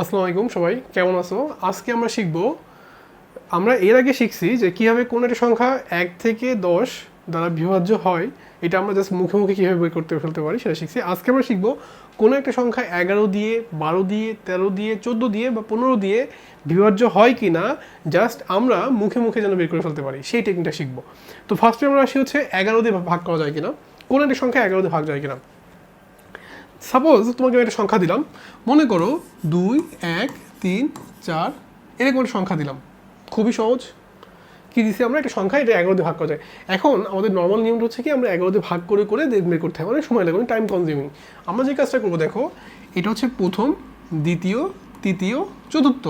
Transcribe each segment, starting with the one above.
আসসালামু আলাইকুম সবাই, কেমন আছো? আজকে আমরা শিখব, আমরা এর আগে শিখছি যে কীভাবে কোনো একটা সংখ্যা এক থেকে দশ দ্বারা বিভাজ্য হয়, এটা আমরা জাস্ট মুখে মুখে কীভাবে বের করতে ফেলতে পারি সেটা শিখছি। আজকে আমরা শিখব কোনো একটা সংখ্যা এগারো দিয়ে, বারো দিয়ে, তেরো দিয়ে, চোদ্দ দিয়ে বা পনেরো দিয়ে বিভাজ্য হয় কি না জাস্ট আমরা মুখে মুখে যেন বের করে ফেলতে পারি, সেই টেকনিকটা শিখব। তো ফার্স্টে আমরা আসি হচ্ছে এগারো দিয়ে ভাগ করা যায় কিনা কোনো একটা সংখ্যা এগারো দিয়ে ভাগ যায় কিনা। সাপোজ তোমাকে আমি একটা সংখ্যা দিলাম। মনে করো দুই, এক, তিন, চার, এরকম একটা সংখ্যা দিলাম। খুবই সহজ। কি দিছি আমরা? একটা সংখ্যা, এটা এগারো দিয়ে ভাগ করা যায়। এখন আমাদের নর্মাল নিয়মটা হচ্ছে কি, আমরা এগারো দিয়ে ভাগ করে করে বের করতে হবে অনেক সময় লাগবে টাইম কনজিউমিং আমরা যে কাজটা করব, দেখো, এটা হচ্ছে প্রথম, দ্বিতীয়, তৃতীয়, চতুর্থ।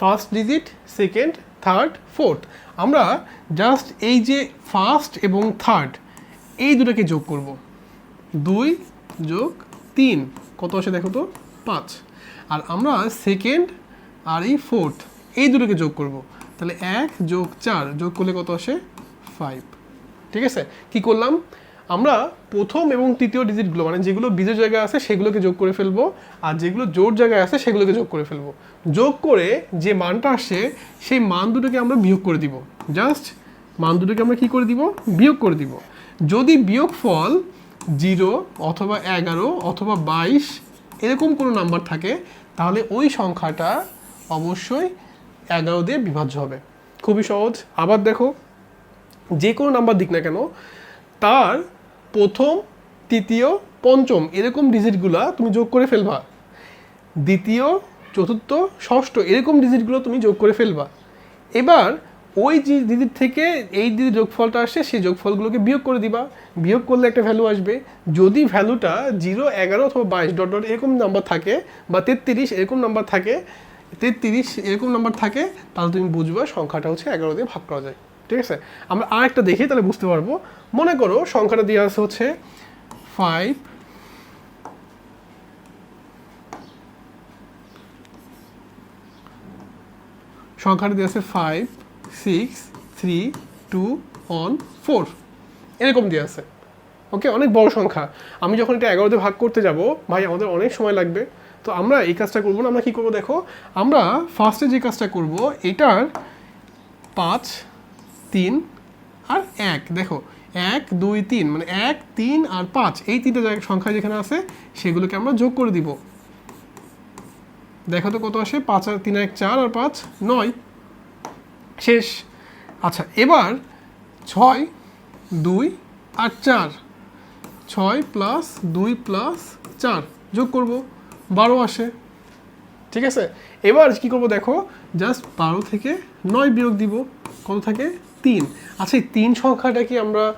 First digit second third fourth আমরা জাস্ট এই যে ফার্স্ট এবং থার্ড এই দুটোকে যোগ করব। দুই যোগ তিন। কত আসে দেখো তো? পাঁচ। আর আমরা সেকেন্ড আর এই ফোর্থ এই দুটোকে যোগ করব। তাহলে এক যোগ চার, যোগ করলে কত আসে? ফাইভ ঠিক আছে? কি করলাম? আমরা প্রথম এবং তৃতীয় ডিজিটগুলো মানে যেগুলো বীজের জায়গায় আছে সেগুলোকে যোগ করে ফেলব, আর যেগুলো জোর জায়গায় আছে সেগুলোকে যোগ করে ফেলব। যোগ করে যে মানটা আসে, সেই মান দুটোকে আমরা বিয়োগ করে দিব। জাস্ট মান দুটোকে আমরা কি করে দিব? বিয়োগ করে দিব। যদি বিয়োগ ফল জিরো অথবা এগারো অথবা বাইশ এরকম কোনো নাম্বার থাকে, তাহলে ওই সংখ্যাটা অবশ্যই এগারো দিয়ে বিভাজ্য হবে। খুবই সহজ। আবার দেখো, যে কোনো নাম্বার দিক না কেন, তার প্রথম, তৃতীয়, পঞ্চম এরকম ডিজিটগুলা তুমি যোগ করে ফেলবা। দ্বিতীয়, চতুর্থ, ষষ্ঠ এরকম ডিজিটগুলো তুমি যোগ করে ফেলবা। এবার ওই যে দিদির থেকে এই দিদির যোগফলটা আসে, সেই যোগফলগুলোকে বিয়োগ করে দিবা। বিয়োগ করলে একটা ভ্যালু আসবে। যদি ভ্যালুটা জিরো এগারো অথবা বাইশ ডট ডট এরকম নাম্বার থাকে বা তেত্রিশ এরকম নাম্বার থাকে, তেত্রিশ এরকম নাম্বার থাকে, তাহলে তুমি বুঝবা সংখ্যাটা হচ্ছে এগারো দিয়ে ভাগ করা যায়। ঠিক আছে? আমরা আর একটা দেখি, তাহলে বুঝতে পারব। মনে করো সংখ্যাটা দিয়ে আছে হচ্ছে ফাইভ সংখ্যাটা দিয়ে আছে five six three two one four এরকম দিয়ে আছে। ওকে অনেক বড় সংখ্যা। আমি যখন এটা এগারোতে ভাগ করতে যাব, ভাই, আমাদের অনেক সময় লাগবে। তো আমরা এই কাজটা করব না, আমরা কী করব দেখো? আমরা ফার্স্টে যে কাজটা করব, এটার পাঁচ, তিন আর এক। দেখো, এক, দুই, তিন মানে এক, তিন আর পাঁচ। এই তিনটে সংখ্যা যেখানে আছে, সেগুলোকে আমরা যোগ করে দিব। দেখো তো কত আসে? পাঁচ আর তিন এক চার আর পাঁচ নয়। শেষ। আচ্ছা এবার ছয়, দুই আর চার। ছয় প্লাস দুই প্লাস চার যোগ করব, বারো আসে। ঠিক আছে? এবার কি করব দেখো? জাস্ট বারো থেকে নয় বিয়োগ দিব। কত থাকে? তিন। আচ্ছা এই তিন সংখ্যাটা কি আমরা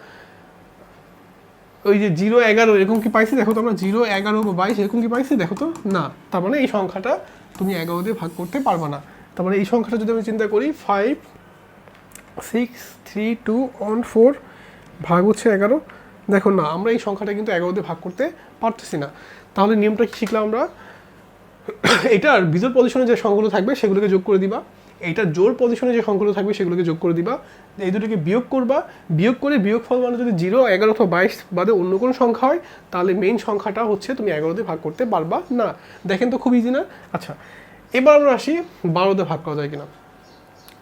ওই যে জিরো, এগারো, এরকম কি পাইছি? দেখো তো আমরা জিরো, এগারো বা বাইশ, এরকম কি পাইছি? দেখো তো? না। তার মানে এই সংখ্যাটা তুমি এগারো দিয়ে ভাগ করতে পারবে না। তার মানে এই সংখ্যাটা যদি আমি চিন্তা করি five six three two one four ভাগ হচ্ছে এগারো। দেখো না, আমরা এই সংখ্যাটা কিন্তু এগারো দিয়ে ভাগ করতে পারতেছি না। তাহলে নিয়মটা কি শিখলাম আমরা? এটার বিজোর পজিশনে যে সংখ্যাগুলো থাকবে, সেগুলোকে যোগ করে দিবা। এইটার জোর পজিশনে যে সংখ্যাগুলো থাকবে, সেগুলোকে যোগ করে দিবা। এই দুটোকে বিয়োগ করবা। বিয়োগ করে বিয়োগ ফল মানে যদি জিরো এগারো অথবা বাইশ বাদে অন্য কোনো সংখ্যা হয়, তাহলে মেইন সংখ্যাটা হচ্ছে তুমি এগারোতে ভাগ করতে পারবা না। দেখেন তো খুব ইজি না? আচ্ছা এবার আমরা আসি বারোতে ভাগ করা যায় কিনা।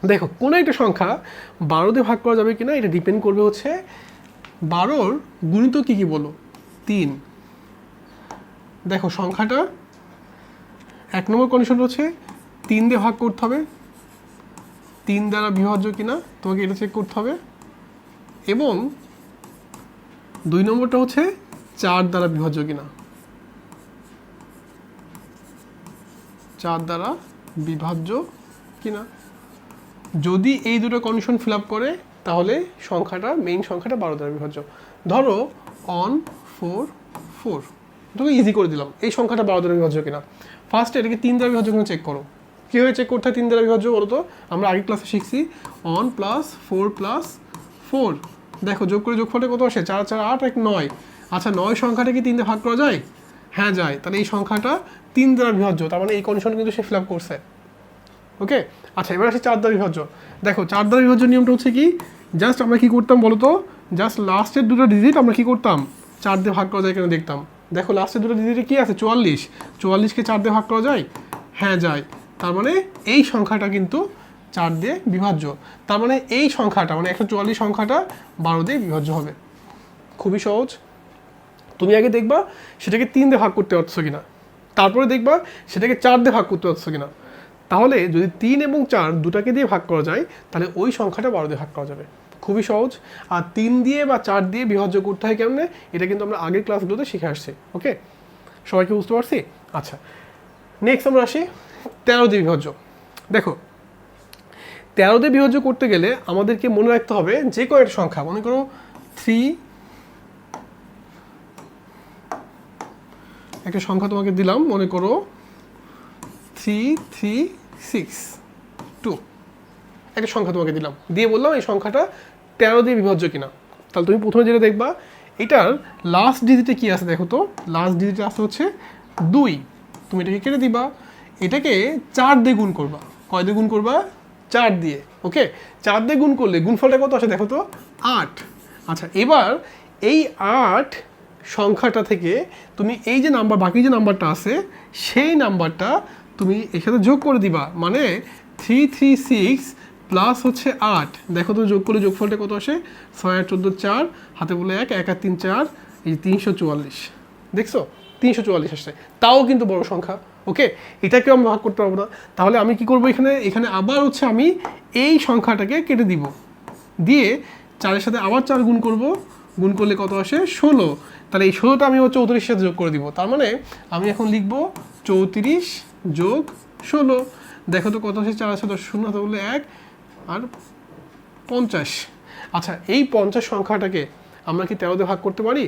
দেখো, কোনো একটা সংখ্যা বারোতে ভাগ করা যাবে কিনা, এটা ডিপেন্ড করবে হচ্ছে বারোর গুণিত কী কী বলো? তিন। দেখো, সংখ্যাটা এক নম্বর কন্ডিশন হচ্ছে তিন দিয়ে ভাগ করতে হবে। তিন দ্বারা বিভাজ্য কিনা, তোমাকে এটা চেক করতে হবে। এবং দুই নম্বরটা হচ্ছে চার দ্বারা বিভাজ্য কিনা। চার দ্বারা বিভাজ্য কিনা? যদি এই দুটো কন্ডিশন ফিল আপ করে, তাহলে সংখ্যাটা মেইন সংখ্যাটা বারো দ্বারা বিভাজ্য। ধরো অন ফোর ফোর তোকে ইজি করে দিলাম, এই সংখ্যাটা বারো দ্বারা বিভাজ্য কিনা। ফার্স্টে এটাকে তিন দ্বারা বিভাজ্য কিনা চেক করো। কীভাবে চেক করতে হয় তিন দ্বারা বিভাজ্য বলো তো? আমরা আগের ক্লাসে শিখছি one plus four plus four দেখো, যোগ করে যোগফলটা কত আসে? চার চার, আট, এক, নয়। আচ্ছা নয় সংখ্যাটা কি তিনটে ভাগ করা যায়? হ্যাঁ যায়। তাহলে এই সংখ্যাটা তিন দ্বারা বিভাজ্য তার মানে এই কন্ডিশন কিন্তু সে ফিল আপ করছে। ওকে আচ্ছা এবার আসি চার দ্বারা বিভাজ্য দেখো, চার দ্বারা বিভাজ্য নিয়মটা হচ্ছে কি? জাস্ট আমরা কি করতাম বলো তো? জাস্ট লাস্টের দুটো ডিজিট আমরা কি করতাম? চার দিয়ে ভাগ করা যায় কেন দেখতাম। দেখো লাস্টের দুটো ডিজিটে কি আছে? চুয়াল্লিশ। চুয়াল্লিশকে চার দিয়ে ভাগ করা যায়? হ্যাঁ যায়। তার মানে এই সংখ্যাটা কিন্তু চার দিয়ে বিভাজ্য তার মানে এই সংখ্যাটা মানে একশো চুয়াল্লিশ সংখ্যাটা বারো দিয়ে বিভাজ্য হবে। খুবই সহজ। তুমি আগে দেখবা সেটাকে তিন দিয়ে ভাগ করতে পারছ কিনা। তারপরে দেখবা সেটাকে চার দিয়ে ভাগ করতে পারছ কিনা। তাহলে যদি তিন এবং চার দুটাকে দিয়ে ভাগ করা যায়, তাহলে ওই সংখ্যাটা বারো দিয়ে ভাগ করা যাবে। খুবই সহজ। আর তিন দিয়ে বা চার দিয়ে বিভাজ্য করতে হয় কেমনে? এটা কিন্তু আমরা আগের ক্লাসগুলোতে শিখে আসছি। ওকে? সবাইকে বুঝতে পারছি? আচ্ছা। নেক্সট আমরা আসি তেরো দিয়ে বিভাজ্য। দেখো, তেরো দিয়ে বিভাজ্য করতে গেলে আমাদেরকে মনে রাখতে হবে যে কোনো একটা সংখ্যা? মনে করো থ্রি একটা সংখ্যা তোমাকে দিলাম, মনে করো থ্রি থ্রি সিক্স টু একটা সংখ্যা তোমাকে দিলাম। দিয়ে বললাম এই সংখ্যাটা তেরো দিয়ে বিভাজ্য কিনা। তাহলে তুমি প্রথমে যেটা দেখবা, এটার লাস্ট ডিজিটে কি আছে দেখো তো? লাস্ট ডিজিটে আছে হচ্ছে দুই। তুমি এটাকে কেটে দিবা। এটাকে চার দিয়ে গুণ করবা। কয় দিয়ে গুণ করবা? চার দিয়ে। ওকে চার দিয়ে গুণ করলে গুণফলটা কত আসে দেখো তো? আট। আচ্ছা এবার এই আট সংখ্যাটা থেকে তুমি এই যে নাম্বার বাকি যে নাম্বারটা আছে, সেই নাম্বারটা তুমি এর সাথে যোগ করে দিবা। মানে থ্রি থ্রি সিক্স প্লাস হচ্ছে আট। দেখো তো যোগ করলে যোগফলটা কত আসে? ছয়, আট, চোদ্দ, চার। হাতে বলে এক এক আর তিন, চার, এই তিনশো চুয়াল্লিশ। দেখছ? তিনশো চুয়াল্লিশ আসছে। তাও কিন্তু বড় সংখ্যা, ওকে? এটাকেও আমি ভাগ করতে পারব না। তাহলে আমি কি করব এখানে? এখানে আবার হচ্ছে আমি এই সংখ্যাটাকে কেটে দিব। দিয়ে চারের সাথে আবার চার গুণ করব। গুণ করলে কত আসে? ষোলো। তাহলে এই ষোলোটা আমি হচ্ছে চৌত্রিশের সাথে যোগ করে দিব। তার মানে আমি এখন লিখব চৌত্রিশ যোগ ষোলো। দেখো তো কত আসে চার আছে দশ, শূন্য হাতে বললে এক আর পঞ্চাশ। আচ্ছা এই পঞ্চাশ সংখ্যাটাকে আমরা কি তেরোতে ভাগ করতে পারি?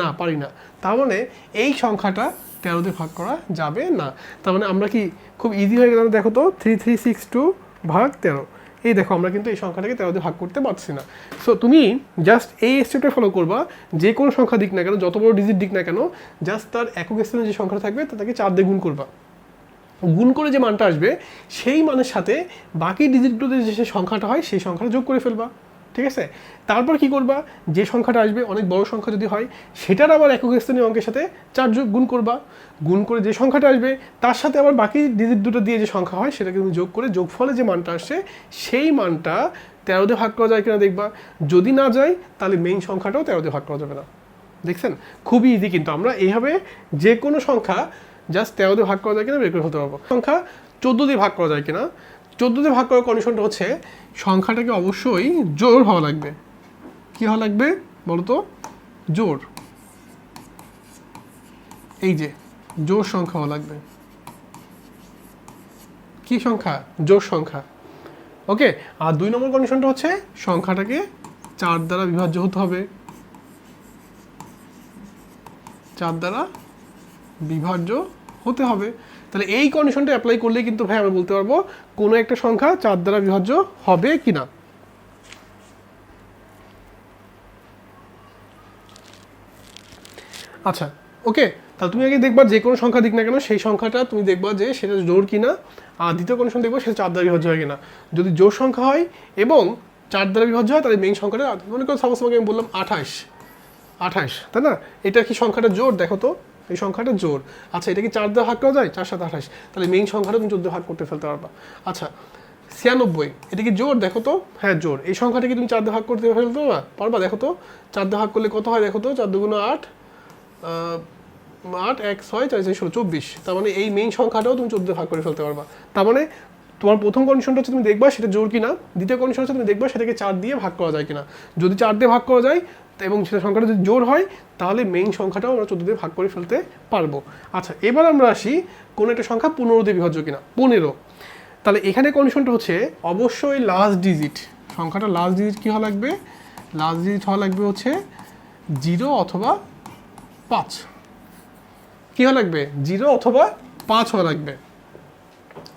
না পারি না। তার মানে এই সংখ্যাটা তেরোতে ভাগ করা যাবে না। তার মানে আমরা কি খুব ইজি হয়ে গেলাম দেখো তো থ্রি থ্রি সিক্স টু ভাগ তেরো। এই দেখো, আমরা কিন্তু এই সংখ্যাটাকে তেরো দিয়ে ভাগ করতে পারছি না। সো তুমি জাস্ট এই স্টেপটা ফলো করবা, যে কোনো সংখ্যা দিক না কেন, যত বড় ডিজিট দিক না কেন জাস্ট তার একক স্থানে যে সংখ্যা থাকবে তাকে চার দিয়ে গুণ করবা। গুণ করে যে মানটা আসবে, সেই মানের সাথে বাকি ডিজিটগুলোতে যে সংখ্যাটা হয়, সেই সংখ্যাটা যোগ করে ফেলবা। ঠিক আছে? তারপর কি করবা? যে সংখ্যাটা আসবে, অনেক বড় সংখ্যা যদি হয়, সেটার আবার একক স্থানীয় অঙ্কের সাথে চার যোগ গুণ করবা। গুণ করে যে সংখ্যাটা আসবে, তার সাথে আবার বাকি ডিজিট দুটো দিয়ে যে সংখ্যা হয়, সেটাকে তুমি যোগ করে যোগফলে যে মানটা আসছে, সেই মানটা তেরোতে ভাগ করা যায় কিনা দেখবা। যদি না যায়, তাহলে মেইন সংখ্যাটাও তেরোতে ভাগ করা যাবে না। দেখছেন? খুবই ইজি কিন্তু আমরা এইভাবে যে কোনো সংখ্যা জাস্ট তেরো দিয়ে ভাগ করা যায় কিনা বের করে হতে পারব। সংখ্যা চোদ্দ দিয়ে ভাগ করা যায় কিনা? চোদ্দ দিয়ে ভাগ করার কন্ডিশনটা হচ্ছে সংখ্যাটাকে অবশ্যই জোর হওয়া লাগবে। কি হওয়া লাগবে বলতো? জোর। এই যে, জোর সংখ্যা হওয়া লাগবে। কি সংখ্যা? জোর সংখ্যা। ওকে, আর দুই নম্বর কন্ডিশনটা হচ্ছে সংখ্যাটাকে চার দ্বারা বিভাজ্য হতে হবে। চার দ্বারা বিভাজ্য হতে হবে। তাহলে এই কন্ডিশনটা অ্যাপ্লাই করলে কিন্তু ভাই আমরা বলতে পারব কোনো একটা সংখ্যা চার দ্বারা বিভাজ্য হবে কি না আচ্ছা ওকে তাহলে তুমি আগে দেখবা যে কোনো সংখ্যা দিক না কেন, সেই সংখ্যাটা তুমি দেখবা যে সেটা জোর কিনা, আর দ্বিতীয় কন্ডিশন দেখব সেটা চার দ্বারা বিভাজ্য হয় কিনা। যদি জোর সংখ্যা হয় এবং চার দ্বারা বিভাজ্য হয়, তাহলে মেইন সংখ্যাটা, মনে করো সাপোজ আমি বললাম আঠাশ আঠাশ, তাই না? এটা কি সংখ্যাটা জোর? দেখো তো। এই সংখ্যাটা জোর। আচ্ছা এটা কি চার দিয়ে ভাগ করা যায়? চার সাত আঠাশ। তাহলে মেইন সংখ্যাটা তুমি চোদ্দ ভাগ করতে ফেলতে পারবা। আচ্ছা ছিয়ানব্বই, এটা কি জোর? দেখো তো। হ্যাঁ জোর। এই সংখ্যাটা কি তুমি চার ভাগ করতে ফেলতে পারবা? পারবা, দেখো তো। চার ভাগ করলে কত হয় দেখো তো? চার দুগুণ আট আট, এক, ছয়, চার চার ষোলো, চব্বিশ। তার মানে এই মেইন সংখ্যাটাও তুমি চোদ্দ ভাগ করে ফেলতে পারবা। তার মানে তোমার প্রথম কন্ডিশনটা হচ্ছে তুমি দেখবা সেটা জোর কিনা। দ্বিতীয় কন্ডিশন হচ্ছে তুমি দেখবা সেটাকে চার দিয়ে ভাগ করা যায় কিনা। যদি চার দিয়ে ভাগ করা যায় এবং সেটা সংখ্যাটা যদি জোর হয়, তাহলে মেইন সংখ্যাটাও আমরা চোদ্দ দিয়ে ভাগ করে ফেলতে পারব। আচ্ছা এবার আমরা আসি কোনো একটা সংখ্যা পনেরো দিয়ে বিভাজ্য কিনা। পনেরো। তাহলে এখানে কন্ডিশনটা হচ্ছে অবশ্যই লাস্ট ডিজিট সংখ্যাটা লাস্ট ডিজিট কী হওয়া লাগবে? লাস্ট ডিজিট হওয়া লাগবে হচ্ছে জিরো অথবা পাঁচ। কী হওয়া লাগবে? জিরো অথবা পাঁচ হওয়া লাগবে।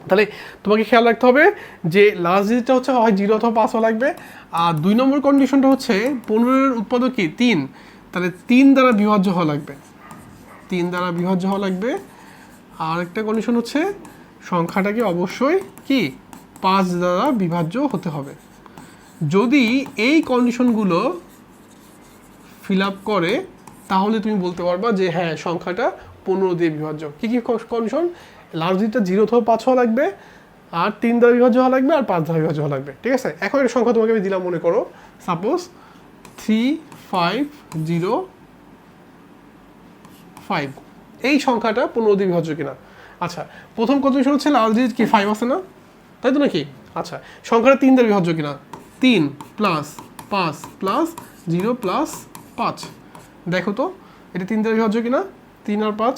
তাহলে তোমাকে খেয়াল রাখতে হবে যে লাস্ট ডিজিটটা হচ্ছে হয় জিরো অথবা পাঁচ লাগবে। আর দুই নম্বর কন্ডিশনটা হচ্ছে পনেরোর উৎপাদক কি? তিন। তাহলে তিন দ্বারা বিভাজ্য হওয়া লাগবে। তিন দ্বারা বিভাজ্য হওয়া লাগবে। আর একটা কন্ডিশন হচ্ছে সংখ্যাটাকে অবশ্যই কি? পাঁচ দ্বারা বিভাজ্য হতে হবে। যদি এই কন্ডিশনগুলো ফিল আপ করে, তাহলে তুমি বলতে পারবা যে হ্যাঁ সংখ্যাটা পনেরো দিয়ে বিভাজ্য। কী কী কন্ডিশন লাস্ট ডিজিটটা জিরো অথবা পাঁচ হওয়া লাগবে, আর তিন দ্বারা বিভাজ্য হওয়া লাগবে, আর পাঁচ দ্বারা বিভাজ্য হওয়া লাগবে, ঠিক আছে? এখন একটা সংখ্যা তোমাকে আমি দিলাম, মনে করো। Suppose three five zero five এই সংখ্যাটা পনেরো দিয়ে বিভাজ্য কিনা? আচ্ছা প্রথম কন্ডিশন হচ্ছে লাস্ট ডিজিট কি ফাইভ আছে না? তাই তো নাকি? আচ্ছা সংখ্যাটা তিন দ্বারা বিভাজ্য কিনা? তিন প্লাস পাঁচ প্লাস জিরো প্লাস পাঁচ। দেখো তো, এটা তিন দ্বারা বিভাজ্য কিনা? তিন আর পাঁচ,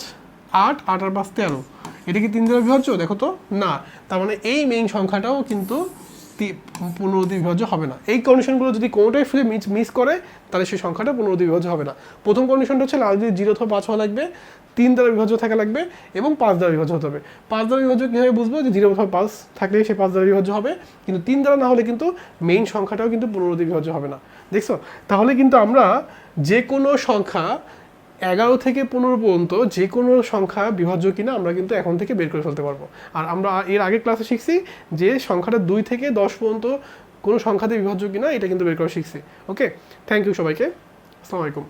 আট আট আর পাঁচ তেরো। এটা কি তিন দ্বারা বিভাজ্য? দেখো তো। না, তার মানে এই মেইন সংখ্যাটাও কিন্তু তি- পনেরো দিয়ে বিভাজ্য হবে না। এই কন্ডিশনগুলো যদি কোনোটাই ফিরে মিস মিস করে, তাহলে সেই সংখ্যাটা পনেরো দিয়ে বিভাজ্য হবে না। প্রথম কন্ডিশনটা হচ্ছে লাস্ট দিয়ে জিরো অথবা পাঁচ হওয়া লাগবে, তিন দ্বারা বিভাজ্য থাকা লাগবে, এবং পাঁচ দ্বারা বিভাজ্য হতে হবে। পাঁচ দ্বারা বিভাজ্য কীভাবে বুঝব? যে জিরো অথবা পাঁচ থাকলে সে পাঁচ দ্বারা বিভাজ্য হবে, কিন্তু তিন দ্বারা না হলে কিন্তু মেইন সংখ্যাটাও কিন্তু পনেরো দিয়ে বিভাজ্য হবে না। দেখছ? তাহলে কিন্তু আমরা যে কোনো সংখ্যা এগারো থেকে পনেরো পর্যন্ত যে কোনো সংখ্যা বিভাজ্য কিনা আমরা কিন্তু এখন থেকে বের করে ফেলতে পারব। আর আমরা এর আগের ক্লাসে শিখছি যে সংখ্যাটা দুই থেকে দশ পর্যন্ত কোনো সংখ্যাতে বিভাজ্য কিনা, এটা কিন্তু বের করে শিখছি। ওকে থ্যাংক ইউ সবাইকে। আসসালামু আলাইকুম